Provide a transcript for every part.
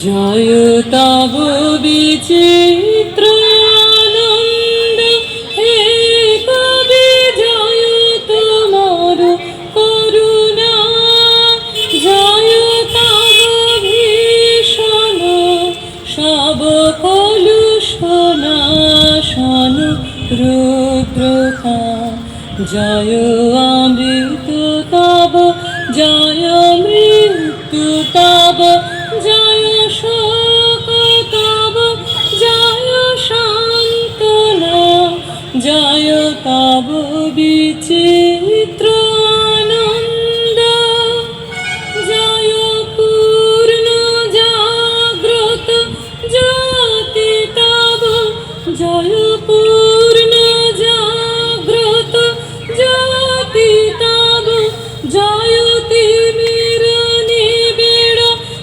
জয় তব বিচিত্র আনন্দ হে কবি জয় তোমার করুণা। জয় তব ভীষণ, সব কলুষণাশন রুদ্রতা জয় অমৃত জয় তব বিচিত্র আনন্দ জয় পূর্ণ জাগ্রত জ্যোতি তব। জয় পূর্ণ জাগ্রত জ্যোতি তব। জয় তিমির নিবিড়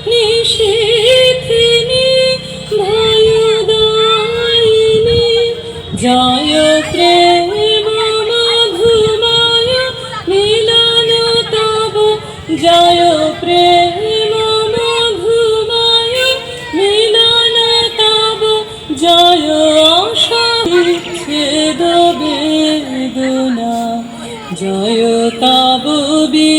নিশীথিনী ভয়দায়িনী জয় জয় বেদনা দবেদনা জয় তাববী